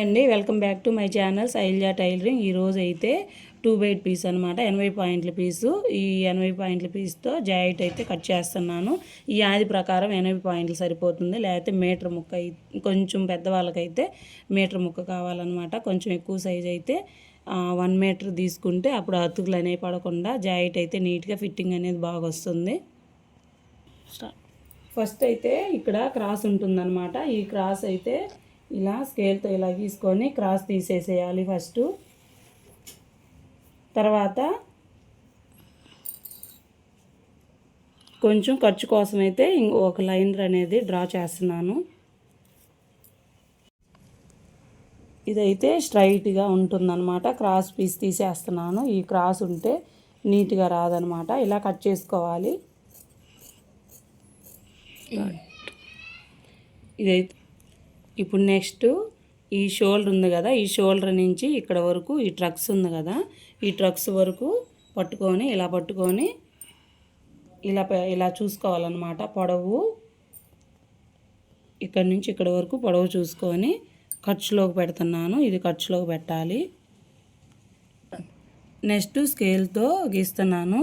అండి. Welcome back to my channel Shailja tailoring ఈరోజు అయితే టూ బైట్ పీస్ అనమాట ఎనభై పాయింట్ల పీసు ఈ ఎనభై పాయింట్ల పీస్తో జాయిట్ అయితే కట్ చేస్తున్నాను. ఈ ఆది ప్రకారం ఎనభై పాయింట్లు సరిపోతుంది. లేకపోతే మీటర్ ముక్క కొంచెం పెద్దవాళ్ళకైతే మీటర్ ముక్క కావాలన్నమాట. కొంచెం ఎక్కువ సైజ్ అయితే వన్ మీటర్ తీసుకుంటే అప్పుడు అతుకులు అనేవి పడకుండా జాయిట్ అయితే నీట్గా ఫిట్టింగ్ అనేది బాగా వస్తుంది. ఫస్ట్ అయితే ఇక్కడ క్రాస్ ఉంటుందన్నమాట. ఈ క్రాస్ అయితే ఇలా స్కేల్తో ఇలా గీసుకొని క్రాస్ తీసేసేయాలి ఫస్ట్. తర్వాత కొంచెం ఖర్చు కోసం అయితే ఒక లైనర్ అనేది డ్రా చేస్తున్నాను. ఇదైతే స్ట్రైట్గా ఉంటుందన్నమాట. క్రాస్ పీస్ తీసేస్తున్నాను. ఈ క్రాస్ ఉంటే నీట్గా రాదనమాట ఇలా కట్ చేసుకోవాలి. ఇదైతే ఇప్పుడు నెక్స్ట్ ఈ షోల్డర్ ఉంది కదా ఈ షోల్డర్ నుంచి ఇక్కడ వరకు ఈ ట్రక్స్ ఉంది కదా ఈ ట్రక్స్ వరకు పట్టుకొని ఇలా పట్టుకొని ఇలా ఇలా చూసుకోవాలన్నమాట. పొడవు ఇక్కడ నుంచి ఇక్కడ వరకు పొడవు చూసుకొని ఖర్చులోకి పెడుతున్నాను. ఇది ఖర్చులోకి పెట్టాలి. నెక్స్ట్ స్కేల్తో గీస్తున్నాను.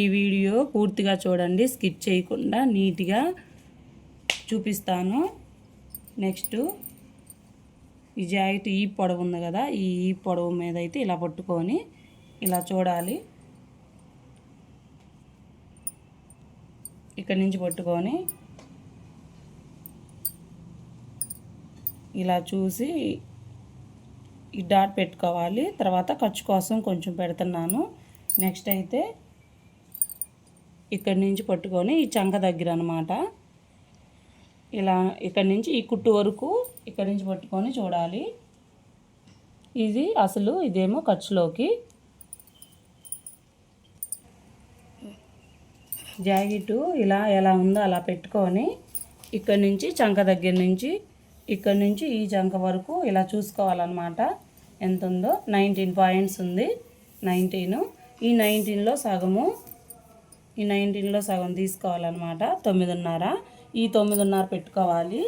ఈ వీడియో పూర్తిగా చూడండి స్కిప్ చేయకుండా నీట్గా చూపిస్తాను. నెక్స్ట్ ఈ జాకెట్ ఈ పొడవు ఉంది కదా ఈ ఈ పొడవు మీద అయితే ఇలా పట్టుకొని ఇలా చూడాలి. ఇక్కడి నుంచి పట్టుకొని ఇలా చూసి ఈ డాట్ పెట్టుకోవాలి. తర్వాత ఖర్చు కోసం కొంచెం పెడుతున్నాను. నెక్స్ట్ అయితే ఇక్కడి నుంచి పట్టుకొని ఈ చంక దగ్గర అనమాట ఇలా ఇక్కడి నుంచి ఈ కుట్టు వరకు ఇక్కడి నుంచి పట్టుకొని చూడాలి. ఇది అసలు ఇదేమో ఖర్చులోకి. జాకెట్ ఇలా ఎలా ఉందో అలా పెట్టుకొని ఇక్కడి నుంచి చంక దగ్గర నుంచి ఇక్కడి నుంచి ఈ చంక వరకు ఇలా చూసుకోవాలన్నమాట. ఎంత ఉందో? నైన్టీన్ పాయింట్స్ ఉంది. నైన్టీన్. ఈ నైన్టీన్లో సగము ఈ నైన్టీన్లో సగం తీసుకోవాలన్నమాట. తొమ్మిదిన్నర. ఈ తొమ్మిదిన్నర పెట్టుకోవాలి.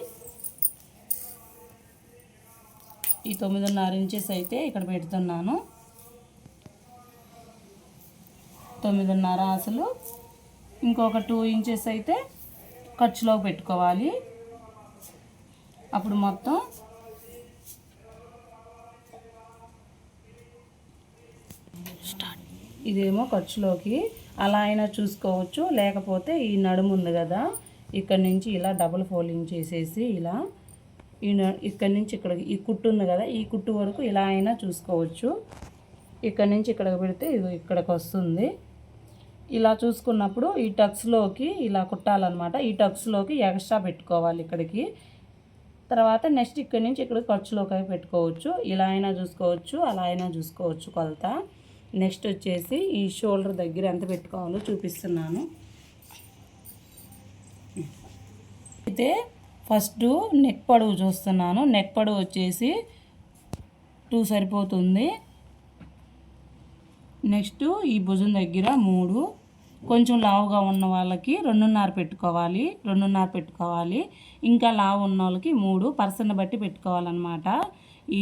ఈ తొమ్మిదిన్నర ఇంచెస్ అయితే ఇక్కడ పెడుతున్నాను. తొమ్మిదిన్నర అసలు. ఇంకొక టూ ఇంచెస్ అయితే ఖర్చులో పెట్టుకోవాలి. అప్పుడు మొత్తం ఇదేమో ఖర్చులోకి. అలా అయినా చూసుకోవచ్చు. లేకపోతే ఈ నడుము ఉంది కదా. ఇక్కడ నుంచి ఇలా డబుల్ ఫోల్డింగ్ చేసేసి ఇలా ఈ ఇక్కడ నుంచి ఇక్కడ ఈ కుట్టు ఉంది కదా ఈ కుట్టు వరకు ఇలా అయినా చూసుకోవచ్చు. ఇక్కడ నుంచి ఇక్కడికి పెడితే ఇది ఇక్కడికి వస్తుంది. ఇలా చూసుకున్నప్పుడు ఈ టక్స్లోకి ఇలా కుట్టాలన్నమాట. ఈ టక్స్లోకి ఎక్స్ట్రా పెట్టుకోవాలి ఇక్కడికి. తర్వాత నెక్స్ట్ ఇక్కడ నుంచి ఇక్కడ ఖర్చులోకి పెట్టుకోవచ్చు. ఇలా అయినా చూసుకోవచ్చు అలా అయినా చూసుకోవచ్చు కొలత. నెక్స్ట్ వచ్చేసి ఈ షోల్డర్ దగ్గర ఎంత పెట్టుకోవాలో చూపిస్తున్నాను. అయితే ఫస్ట్ నెక్ పొడవు చూస్తున్నాను. నెక్ పొడవు వచ్చేసి టూ సరిపోతుంది. నెక్స్ట్ ఈ భుజం దగ్గర మూడు. కొంచెం లావుగా ఉన్న వాళ్ళకి రెండున్నర పెట్టుకోవాలి. రెండున్నర పెట్టుకోవాలి. ఇంకా లావు ఉన్న వాళ్ళకి మూడు. పర్సన్ బట్టి పెట్టుకోవాలన్నమాట.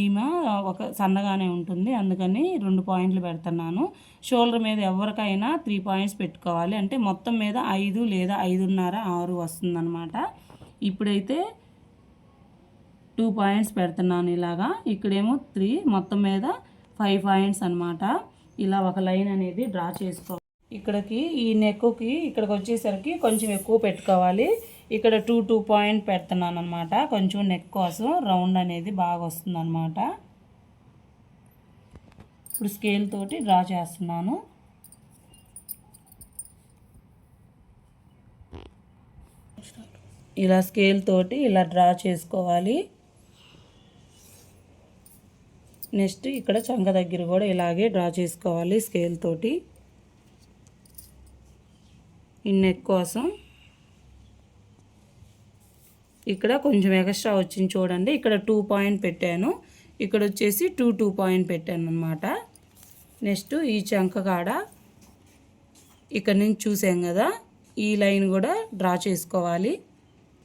ఈమె ఒక సన్నగానే ఉంటుంది. అందుకని రెండు పాయింట్లు పెడుతున్నాను. షోల్డర్ మీద ఎవరికైనా త్రీ పాయింట్స్ పెట్టుకోవాలి. అంటే మొత్తం మీద ఐదు లేదా ఐదున్నర ఆరు వస్తుందన్నమాట. ఇప్పుడైతే టూ పాయింట్స్ పెడుతున్నాను ఇలాగా. ఇక్కడేమో త్రీ మొత్తం మీద ఫైవ్ పాయింట్స్ అనమాట ఇలా ఒక లైన్ అనేది డ్రా చేసుకో. ఇక్కడికి ఈ నెక్కుకి ఇక్కడికి వచ్చేసరికి కొంచెం ఎక్కువ పెట్టుకోవాలి. ఇక్కడ టూ టూ పాయింట్ పెడుతున్నాను అనమాట కొంచెం నెక్ కోసం రౌండ్ అనేది బాగా వస్తుంది అనమాట ఇప్పుడు స్కేల్ తోటి డ్రా చేస్తున్నాను. ఇలా స్కేల్ తోటి ఇలా డ్రా చేసుకోవాలి. నెక్స్ట్ ఇక్కడ చంక దగ్గర కూడా ఇలాగే డ్రా చేసుకోవాలి స్కేల్ తోటి. ఈ నెక్ కోసం. ఇక్కడ కొంచెం ఎక్స్ట్రా వచ్చింది చూడండి. ఇక్కడ టూ పాయింట్ పెట్టాను. ఇక్కడ వచ్చేసి టూ టూ పాయింట్ పెట్టాను అనమాట నెక్స్ట్ ఈ చంక కాడ ఇక్కడ నుంచి చూసాం కదా ఈ లైన్ కూడా డ్రా చేసుకోవాలి.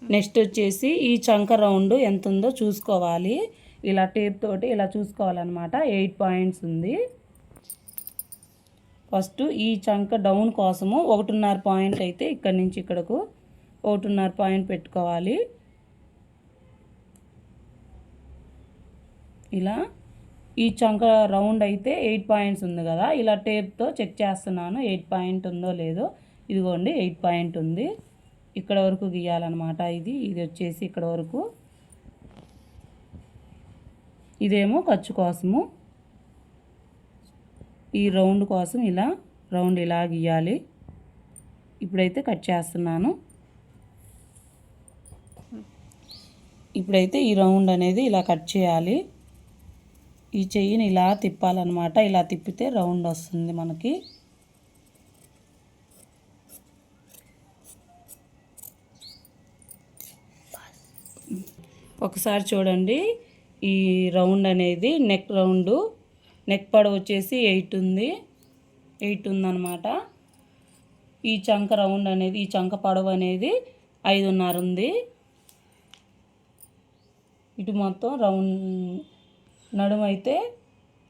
నెక్స్ట్ వచ్చేసి ఈ చంక రౌండ్ ఎంత ఉందో చూసుకోవాలి. ఇలా టేప్ తోటి ఇలా చూసుకోవాలన్నమాట. ఎయిట్ పాయింట్స్ ఉంది. ఫస్ట్ ఈ చంక డౌన్ కోసము ఒకటిన్నర పాయింట్ అయితే ఇక్కడి నుంచి ఇక్కడకు ఒకటిన్నర పాయింట్ పెట్టుకోవాలి. ఇలా ఈ చంక రౌండ్ అయితే ఎయిట్ పాయింట్స్ ఉంది కదా. ఇలా టేప్తో చెక్ చేస్తున్నాను. ఎయిట్ పాయింట్ ఉందో లేదో. ఇదిగోండి ఎయిట్ పాయింట్ ఉంది. ఇక్కడ వరకు గీయాలన్నమాట ఇది. ఇది వచ్చేసి ఇక్కడ వరకు. ఇదేమో ఖర్చు కోసము. ఈ రౌండ్ కోసం ఇలా రౌండ్ ఇలా గీయాలి. ఇప్పుడైతే కట్ చేస్తున్నాను. ఇప్పుడైతే ఈ రౌండ్ అనేది ఇలా కట్ చేయాలి. ఈ చెయ్యిని ఇలా తిప్పాలన్నమాట. ఇలా తిప్పితే రౌండ్ వస్తుంది మనకి. ఒకసారి చూడండి. ఈ రౌండ్ అనేది నెక్ రౌండ్. నెక్ పడవ వచ్చేసి ఎయిట్ ఉంది. ఎయిట్ ఉందన్నమాట. ఈ చంక రౌండ్ అనేది ఈ చంక పడవ అనేది ఐదున్నర ఉంది. ఇటు మొత్తం రౌండ్ నడుము అయితే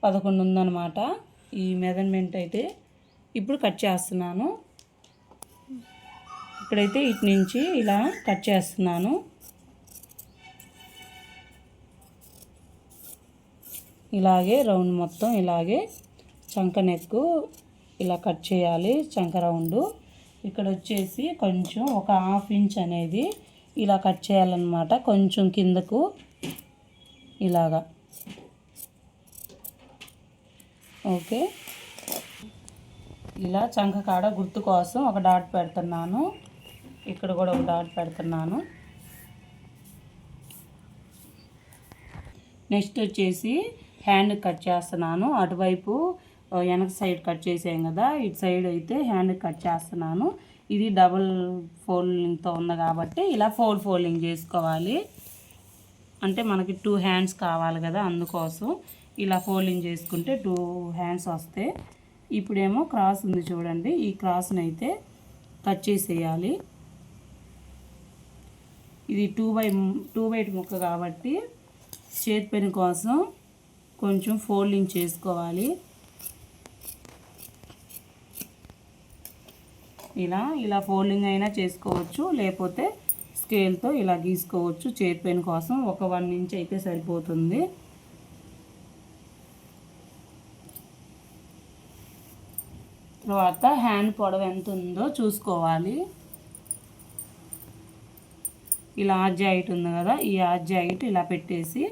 పదకొండు ఉందన్నమాట. ఈ మెజర్మెంట్ అయితే ఇప్పుడు కట్ చేస్తున్నాను. ఇక్కడైతే ఇటు నుంచి ఇలా కట్ చేస్తున్నాను. ఇలాగే రౌండ్ మొత్తం ఇలాగే చంక నెక్కు ఇలా కట్ చేయాలి చంక రౌండ్. ఇక్కడ వచ్చేసి కొంచెం ఒక హాఫ్ ఇంచ్ అనేది ఇలా కట్ చేయాలన్నమాట కొంచెం కిందకు ఇలాగా. ఓకే. ఇలా చంక కాడ గుర్తు కోసం ఒక డాట్ పెడుతున్నాను. ఇక్కడ కూడా ఒక డాట్ పెడుతున్నాను. నెక్స్ట్ వచ్చేసి హ్యాండ్ కట్ చేస్తున్నాను. అటువైపు వెనక సైడ్ కట్ చేసాం కదా ఇటు సైడ్ అయితే హ్యాండ్ కట్ చేస్తున్నాను. ఇది డబుల్ ఫోల్డింగ్తో ఉంది కాబట్టి ఇలా ఫోర్ ఫోల్డింగ్ చేసుకోవాలి. అంటే మనకి టూ హ్యాండ్స్ కావాలి కదా అందుకోసం. ఇలా ఫోల్డింగ్ చేసుకుంటే టూ హ్యాండ్స్ వస్తాయి ఇప్పుడేమో క్రాస్ ఉంది చూడండి. ఈ క్రాస్ని అయితే కట్ చేసేయాలి. ఇది టూ బై టూ బై ముక్క కాబట్టి చేతి పెన్ కోసం కొంచెం ఫోల్డింగ్ చేసుకోవాలి. ఇలా ఇలా ఫోల్డింగ్ అయినా చేసుకోవచ్చు. లేకపోతే స్కేల్తో ఇలా గీసుకోవచ్చు. చేతి పెన్ కోసం ఒక వన్ ఇంచ్ అయితే సరిపోతుంది. తర్వాత హ్యాండ్ పొడవు ఎంత ఉందో చూసుకోవాలి. ఇలా ఆర్జ్ హైట్ ఉంది కదా ఈ ఆర్జ్ హైట్ ఇలా పెట్టేసి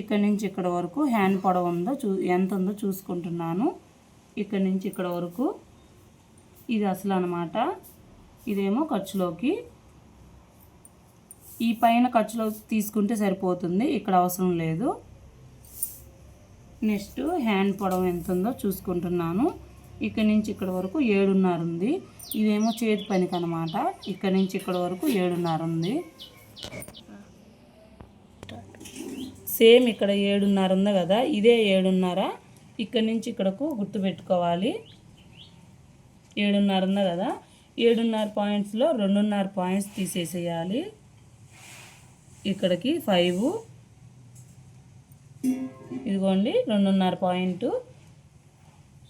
ఇక్కడ నుంచి ఇక్కడ వరకు హ్యాండ్ పొడవు ఉందో చూ ఎంత ఉందో చూసుకుంటున్నాను. ఇక్కడ నుంచి ఇక్కడ వరకు ఇది అసలు అనమాట ఇదేమో ఖర్చులోకి. ఈ పైన ఖర్చులో తీసుకుంటే సరిపోతుంది ఇక్కడ అవసరం లేదు. నెక్స్ట్ హ్యాండ్ పొడవు ఎంత ఉందో చూసుకుంటున్నాను. ఇక్కడ నుంచి ఇక్కడ వరకు ఏడున్నర ఉంది. ఇదేమో చేతి పనికి అనమాట ఇక్కడ నుంచి ఇక్కడ వరకు ఏడున్నర ఉంది. సేమ్ ఇక్కడ ఏడున్నర ఉంది కదా ఇదే ఏడున్నర. ఇక్కడ నుంచి ఇక్కడకు గుర్తుపెట్టుకోవాలి ఏడున్నర ఉంది కదా ఏడున్నర పాయింట్స్లో రెండున్నర పాయింట్స్ తీసేసేయాలి. ఇక్కడికి ఫైవ్ ఇదిగోండి రెండున్నర పాయింట్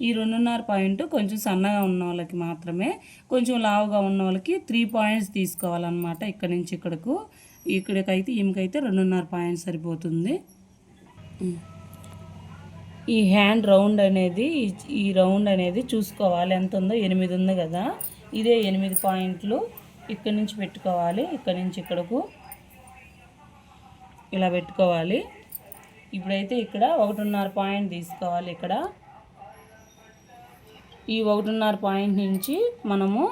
ఈ రెండున్నర పాయింట్ కొంచెం సన్నగా ఉన్న వాళ్ళకి మాత్రమే కొంచెం లావుగా ఉన్న వాళ్ళకి త్రీ పాయింట్స్ తీసుకోవాలన్నమాట ఇక్కడ నుంచి ఇక్కడకు. ఇక్కడికైతే ఈమెకైతే రెండున్నర పాయింట్స్ సరిపోతుంది. ఈ హ్యాండ్ రౌండ్ అనేది ఈ- రౌండ్ అనేది చూసుకోవాలి. ఎంత ఉందో ఎనిమిది ఉంది కదా. ఇదే ఎనిమిది పాయింట్లు ఇక్కడ నుంచి పెట్టుకోవాలి. ఇక్కడ నుంచి ఇక్కడకు ఇలా పెట్టుకోవాలి. ఇప్పుడైతే ఇక్కడ ఒకటిన్నర పాయింట్ తీసుకోవాలి ఇక్కడ. ఈ ఒకటిన్నర పాయింట్ నుంచి మనము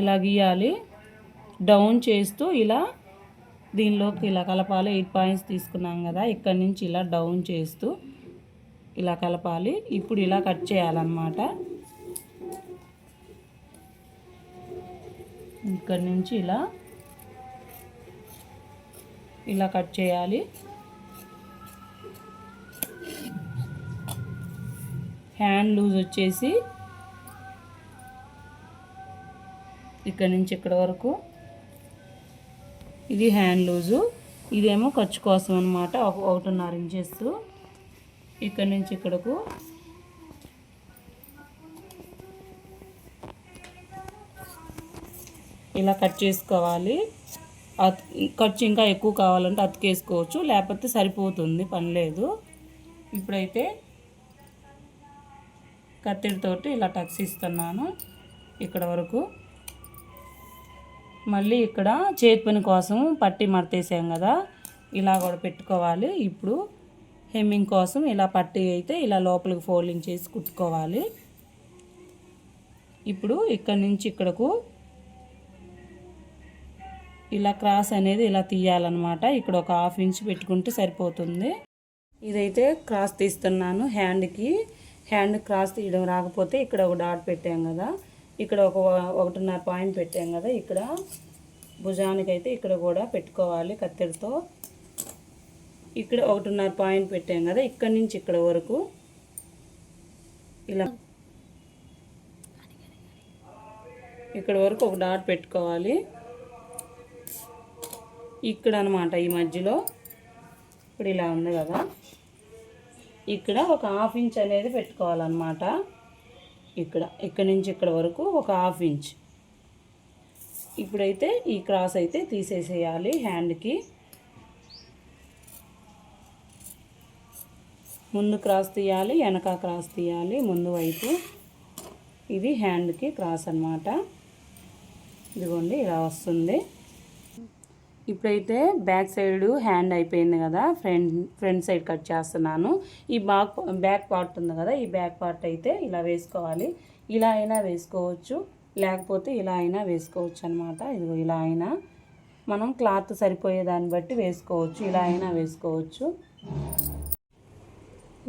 ఇలా గీయాలి. డౌన్ చేస్తూ ఇలా దీనిలోకి ఇలా కలపాలి. ఎయిట్ పాయింట్స్ తీసుకున్నాం కదా ఇక్కడ నుంచి ఇలా డౌన్ చేస్తూ ఇలా కలపాలి. ఇప్పుడు ఇలా కట్ చేయాలన్నమాట. ఇక్కడ నుంచి ఇలా ఇలా కట్ చేయాలి. హ్యాండ్ లూజ్ వచ్చేసి ఇక్కడ నుంచి ఇక్కడ వరకు. ఇది హ్యాండ్ లూజు. ఇదేమో ఖర్చు కోసం అనమాట ఒకటిన్నర ఇంచెస్. ఇక్కడ నుంచి ఇక్కడకు. ఇలా కట్ చేసుకోవాలి. అత్ ఖర్చు ఇంకా ఎక్కువ కావాలంటే అతికేసుకోవచ్చు లేకపోతే సరిపోతుంది పని లేదు. ఇప్పుడైతే కత్తిడితోటి ఇలా టక్స్ ఇస్తున్నాను ఇక్కడ వరకు. మళ్ళీ ఇక్కడ చేతి పని కోసం పట్టి మడతేసాం కదా ఇలా కూడా పెట్టుకోవాలి. ఇప్పుడు హెమ్మింగ్ కోసం ఇలా పట్టి అయితే ఇలా లోపలికి ఫోల్డింగ్ చేసి కుట్టుకోవాలి. ఇప్పుడు ఇక్కడ నుంచి ఇక్కడకు ఇలా క్రాస్ అనేది ఇలా తీయాలన్నమాట. ఇక్కడ ఒక హాఫ్ ఇంచ్ పెట్టుకుంటే సరిపోతుంది. ఇదైతే క్రాస్ తీస్తున్నాను హ్యాండ్కి. హ్యాండ్ క్రాస్ తీయడం రాకపోతే ఇక్కడ ఒక డాట్ పెట్టాం కదా. ఇక్కడ ఒక ఒకటిన్నర పాయింట్ పెట్టాం కదా. ఇక్కడ భుజానికైతే ఇక్కడ కూడా పెట్టుకోవాలి కత్తెరతో. ఇక్కడ ఒకటిన్నర పాయింట్ పెట్టాం కదా. ఇక్కడ నుంచి ఇక్కడ వరకు ఇలా ఇక్కడ వరకు ఒక డాట్ పెట్టుకోవాలి. ఇక్కడ అనమాట ఈ మధ్యలో. ఇప్పుడు ఇలా ఉంది కదా. ఇక్కడ ఒక హాఫ్ ఇంచ్ అనేది పెట్టుకోవాలన్నమాట. ఇక్కడ ఇక్కడ నుంచి ఇక్కడ వరకు ఒక హాఫ్ ఇంచ్. ఇప్పుడైతే ఈ క్రాస్ అయితే తీసేసేయాలి హ్యాండ్కి. ముందు క్రాస్ తీయాలి వెనక క్రాస్ తీయాలి ముందు వైపు. ఇది హ్యాండ్కి క్రాస్ అనమాట ఇదిగోండి ఇలా వస్తుంది. ఇప్పుడైతే బ్యాక్ సైడ్ హ్యాండ్ అయిపోయింది కదా ఫ్రంట్ ఫ్రంట్ సైడ్ కట్ చేస్తున్నాను. ఈ బాక్ బ్యాక్ పార్ట్ ఉంది కదా ఈ బ్యాక్ పార్ట్ అయితే ఇలా వేసుకోవాలి. ఇలా అయినా వేసుకోవచ్చు లేకపోతే ఇలా అయినా వేసుకోవచ్చు అనమాట ఇదిగో ఇలా అయినా మనం క్లాత్ సరిపోయే దాన్ని బట్టి వేసుకోవచ్చు ఇలా అయినా వేసుకోవచ్చు.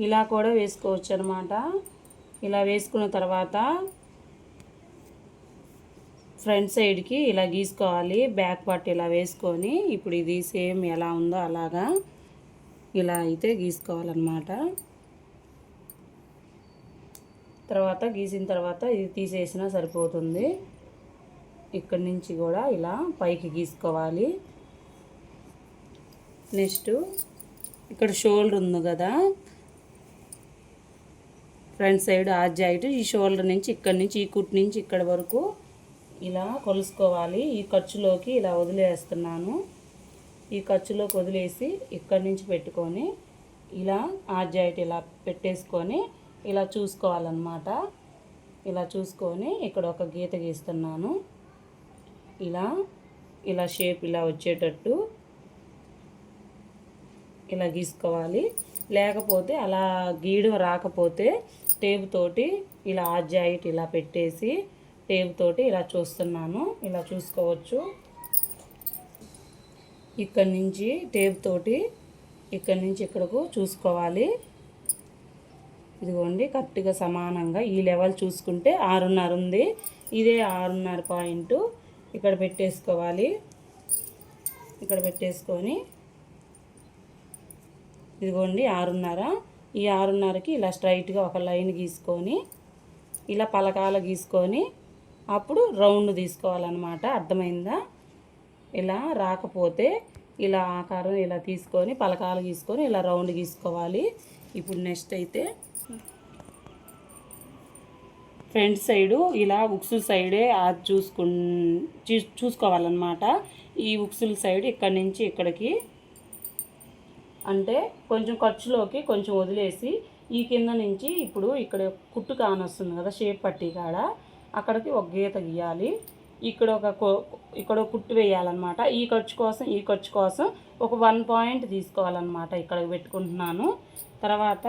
ఇలా కూడా వేసుకోవచ్చు అనమాట ఇలా వేసుకున్న తర్వాత ఫ్రంట్ సైడ్కి ఇలా గీసుకోవాలి. బ్యాక్ పార్ట్ ఇలా వేసుకొని ఇప్పుడు ఇది సేమ్ ఎలా ఉందో అలాగా ఇలా అయితే గీసుకోవాలన్నమాట. తర్వాత గీసిన తర్వాత ఇది తీసేసినా సరిపోతుంది. ఇక్కడి నుంచి కూడా ఇలా పైకి గీసుకోవాలి. నెక్స్ట్ ఇక్కడ షోల్డర్ ఉంది కదా. ఫ్రంట్ సైడ్ ఆ జాయిట్ ఈ షోల్డర్ నుంచి ఇక్కడి నుంచి ఈ కుట్ నుంచి ఇక్కడ వరకు ఇలా కొలుసుకోవాలి. ఈ ఖర్చులోకి ఇలా వదిలేస్తున్నాను. ఈ ఖర్చులోకి వదిలేసి ఇక్కడి నుంచి పెట్టుకొని ఇలా ఆ ఇలా పెట్టేసుకొని ఇలా చూసుకోవాలన్నమాట. ఇలా చూసుకొని ఇక్కడ ఒక గీత గీస్తున్నాను. ఇలా ఇలా షేప్ ఇలా వచ్చేటట్టు ఇలా గీసుకోవాలి. లేకపోతే అలా గీయడం రాకపోతే టేప్ తోటి ఇలా ఆర్జాయిట్ ఇలా పెట్టేసి టేప్ తోటి ఇలా చూస్తున్నాను. ఇలా చూసుకోవచ్చు. ఇక్కడి నుంచి టేప్ తోటి ఇక్కడి నుంచి ఇక్కడకు చూసుకోవాలి. ఇదిగోండి కరెక్ట్గా సమానంగా ఈ లెవెల్ చూసుకుంటే ఆరున్నర ఉంది. ఇదే ఆరున్నర పాయింట్ ఇక్కడ పెట్టేసుకోవాలి. ఇక్కడ పెట్టేసుకొని ఇదిగోండి ఆరున్నర. ఈ ఆరున్నరకి ఇలా స్ట్రైట్గా ఒక లైన్ గీసుకొని ఇలా పలకాలు గీసుకొని అప్పుడు రౌండ్ తీసుకోవాలన్నమాట. అర్థమైందా? ఇలా రాకపోతే ఇలా ఆకారం ఇలా తీసుకొని పలకాలు గీసుకొని ఇలా రౌండ్ గీసుకోవాలి. ఇప్పుడు నెక్స్ట్ అయితే ఫ్రంట్ సైడు ఇలా ఉక్సుల సైడే అది చూసుకు చూసుకోవాలన్నమాట. ఈ ఉక్సుల సైడ్ ఇక్కడి నుంచి ఇక్కడికి అంటే కొంచెం ఖర్చులోకి కొంచెం వదిలేసి ఈ కింద నుంచి ఇప్పుడు ఇక్కడ కుట్టు కానొస్తుంది కదా షేప్ పట్టి కాడ అక్కడికి ఒక గీత గీయాలి. ఇక్కడ ఒక ఇక్కడ కుట్టు వేయాలన్నమాట. ఈ ఖర్చు కోసం ఈ ఖర్చు కోసం ఒక వన్ పాయింట్ తీసుకోవాలన్నమాట ఇక్కడ పెట్టుకుంటున్నాను. తర్వాత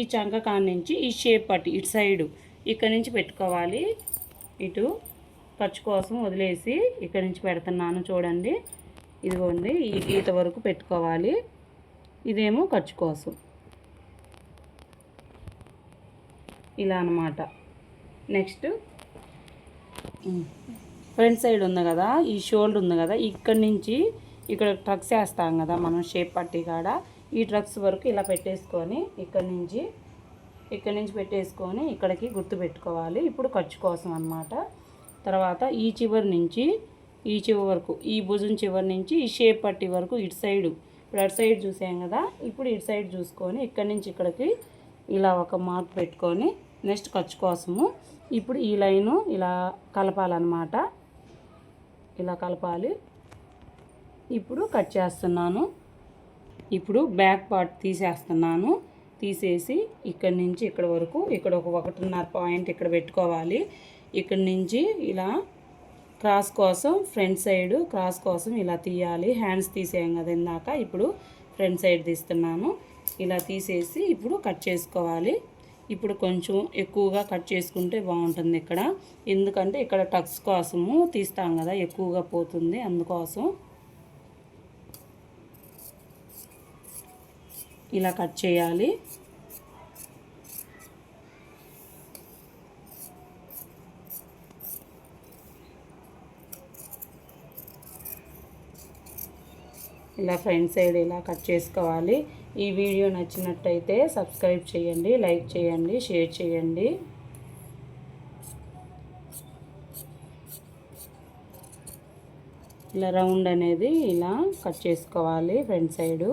ఈ చంక కాడ నుంచి ఈ షేప్ పట్టి ఇటు సైడు ఇక్కడ నుంచి పెట్టుకోవాలి. ఇటు ఖర్చు కోసం వదిలేసి ఇక్కడ నుంచి పెడుతున్నాను చూడండి. ఇదిగోండి ఈ గీత వరకు పెట్టుకోవాలి. ఇదేమో ఖర్చు కోసం. ఇలా అనమాట నెక్స్ట్ ఫ్రంట్ సైడ్ ఉంది కదా ఈ షోల్డర్ ఉంది కదా ఇక్కడ నుంచి ఇక్కడ ట్రక్స్ వేస్తాం కదా మనం షేప్ పట్టి కాడ. ఈ ట్రక్స్ వరకు ఇలా పెట్టేసుకొని ఇక్కడ నుంచి ఇక్కడ నుంచి పెట్టేసుకొని ఇక్కడికి గుర్తు పెట్టుకోవాలి. ఇప్పుడు ఖర్చు కోసం అనమాట తర్వాత ఈ చివరి నుంచి ఈ చివరి వరకు ఈ భుజం చివరి నుంచి ఈ షేప్ పట్టి వరకు ఇటు సైడు. ఇప్పుడు అటు సైడ్ చూసాం కదా ఇప్పుడు ఇటు సైడ్ చూసుకొని ఇక్కడి నుంచి ఇక్కడికి ఇలా ఒక మార్క్ పెట్టుకొని నెక్స్ట్ ఖర్చు కోసము ఇప్పుడు ఈ లైను ఇలా కలపాలన్నమాట. ఇలా కలపాలి. ఇప్పుడు కట్ చేస్తున్నాను. ఇప్పుడు బ్యాక్ పార్ట్ తీసేస్తున్నాను. తీసేసి ఇక్కడి నుంచి ఇక్కడ వరకు ఇక్కడ ఒక ఒకటిన్నర పాయింట్ ఇక్కడ పెట్టుకోవాలి. ఇక్కడి నుంచి ఇలా క్రాస్ కోసం ఫ్రంట్ సైడ్ క్రాస్ కోసం ఇలా తీయాలి. హ్యాండ్స్ తీసేయం కదా ఇందాక. ఇప్పుడు ఫ్రంట్ సైడ్ తీస్తున్నాను. ఇలా తీసేసి ఇప్పుడు కట్ చేసుకోవాలి. ఇప్పుడు కొంచెం ఎక్కువగా కట్ చేసుకుంటే బాగుంటుంది ఇక్కడ. ఎందుకంటే ఇక్కడ టక్స్ కోసము తీస్తాం కదా ఎక్కువగా పోతుంది అందుకోసం. ఇలా కట్ చేయాలి. ఇలా ఫ్రంట్ సైడ్ ఇలా కట్ చేసుకోవాలి. ఈ వీడియో నచ్చినట్టయితే సబ్స్క్రైబ్ చేయండి లైక్ చేయండి షేర్ చేయండి. ఇలా రౌండ్ అనేది ఇలా కట్ చేసుకోవాలి ఫ్రంట్ సైడు.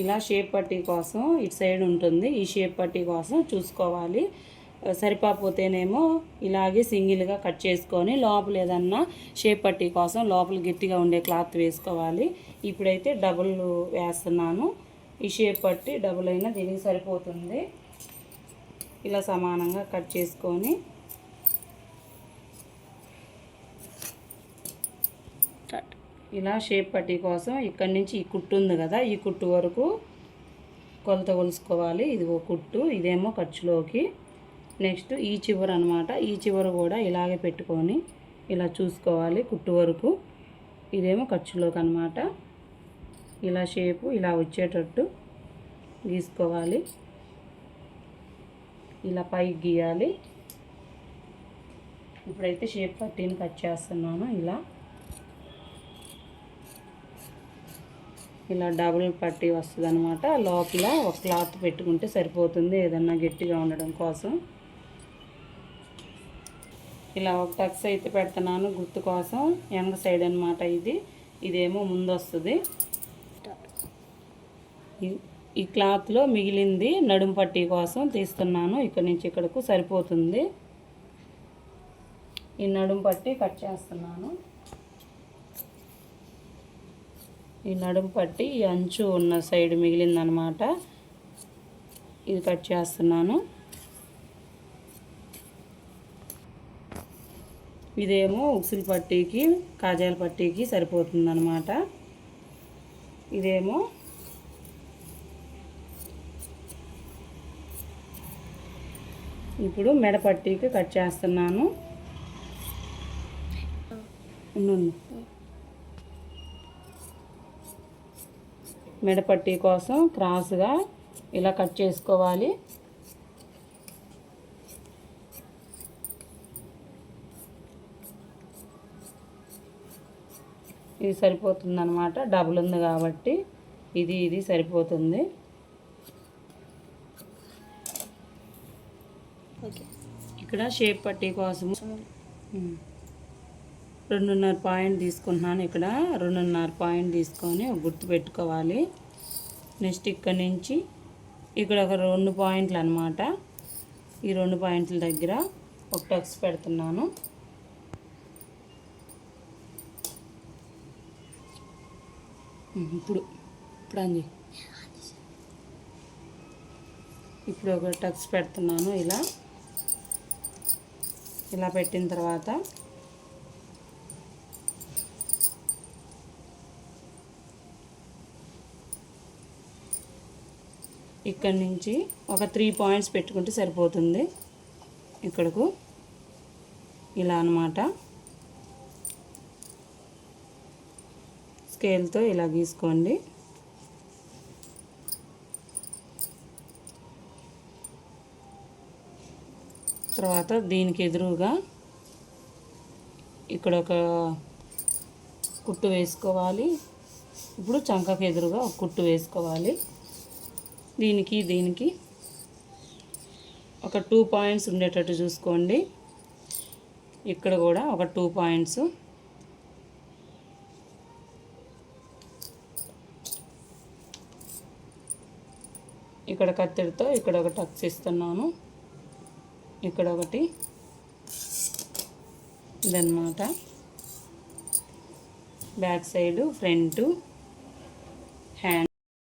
ఇలా షేప్ పట్టీ కోసం ఇటు సైడ్ ఉంటుంది ఈ షేప్ పట్టీ కోసం చూసుకోవాలి. సరిపోతేనేమో ఇలాగే సింగిల్గా కట్ చేసుకొని లోపల ఏదన్నా షేప్ పట్టీ కోసం లోపల గట్టిగా ఉండే క్లాత్ వేసుకోవాలి. ఇప్పుడైతే డబుల్ వేస్తున్నాను. ఈ షేప్ పట్టి డబుల్ అయినా దీనికి సరిపోతుంది. ఇలా సమానంగా కట్ చేసుకొని ఇలా షేప్ పట్టీ కోసం ఇక్కడి నుంచి ఈ కుట్టు ఉంది కదా ఈ కుట్టు వరకు కొలత కొలుసుకోవాలి. ఇది ఒక కుట్టు ఇదేమో ఖర్చులోకి. నెక్స్ట్ ఈ చివర అనమాట ఈ చివర కూడా ఇలాగే పెట్టుకొని ఇలా చూసుకోవాలి కుట్టు వరకు. ఇదేమో ఖర్చులోకి అనమాట ఇలా షేపు ఇలా వచ్చేటట్టు గీసుకోవాలి. ఇలా పైకి గీయాలి. ఇప్పుడైతే షేప్ పట్టీని కట్ చేస్తున్నాను ఇలా. ఇలా డబుల్ పట్టి వస్తుంది అనమాట లోపల ఒక క్లాత్ పెట్టుకుంటే సరిపోతుంది ఏదన్నా గట్టిగా ఉండడం కోసం. ఇలా ఒక టక్స్ అయితే పెడుతున్నాను గుర్తు కోసం. వెనక సైడ్ అనమాట ఇది. ఇదేమో ముందు వస్తుంది ఈ- ఈ క్లాత్లో మిగిలింది నడుము పట్టీ కోసం తీస్తున్నాను. ఇక్కడ నుంచి ఇక్కడకు సరిపోతుంది. ఈ నడుము పట్టి కట్ చేస్తున్నాను. ఈ నడుము పట్టి ఈ అంచు ఉన్న సైడ్ మిగిలిందనమాట ఇది కట్ చేస్తున్నాను. ఇదేమో ఉసిరి పట్టీకి కాజాల పట్టీకి సరిపోతుందన్నమాట. ఇదేమో ఇప్పుడు మెడ పట్టీకి కట్ చేస్తున్నాను. ఉండు, మెడపట్టి కోసం క్రాస్గా ఇలా కట్ చేసుకోవాలి. ఇది సరిపోతుంది అనమాట డబుల్ ఉంది కాబట్టి ఇది ఇది సరిపోతుంది. ఓకే. ఇక్కడ షేప్ పట్టీ కోసం. రెండున్నర పాయింట్ తీసుకుంటున్నాను ఇక్కడ. రెండున్నర పాయింట్ తీసుకొని గుర్తు పెట్టుకోవాలి. నెక్స్ట్ ఇక్కడ నుంచి ఇక్కడ ఒక రెండు పాయింట్లు అనమాట ఈ రెండు పాయింట్ల దగ్గర ఒక టక్స్ పెడుతున్నాను. ఇప్పుడు ఇప్పుడు అంది. ఇప్పుడు ఒక టక్స్ పెడుతున్నాను ఇలా. ఇలా పెట్టిన తర్వాత ఇక్కడి నుంచి ఒక త్రీ పాయింట్స్ పెట్టుకుంటే సరిపోతుంది. ఇక్కడకు ఇలా అన్నమాట. స్కేల్తో ఇలా గీసుకోండి. తర్వాత దీనికి ఎదురుగా ఇక్కడ ఒక కుట్టు వేసుకోవాలి. ఇప్పుడు చంకకు ఎదురుగా ఒక కుట్టు వేసుకోవాలి. దీనికి దీనికి ఒక టూ పాయింట్స్ ఉండేటట్టు చూసుకోండి. ఇక్కడ కూడా ఒక టూ పాయింట్స్ ఇక్కడ కత్తెరతో ఇక్కడ ఒక టక్స్ ఇస్తున్నాను ఇక్కడ ఒకటి. ఇదన్నమాట. Back side front.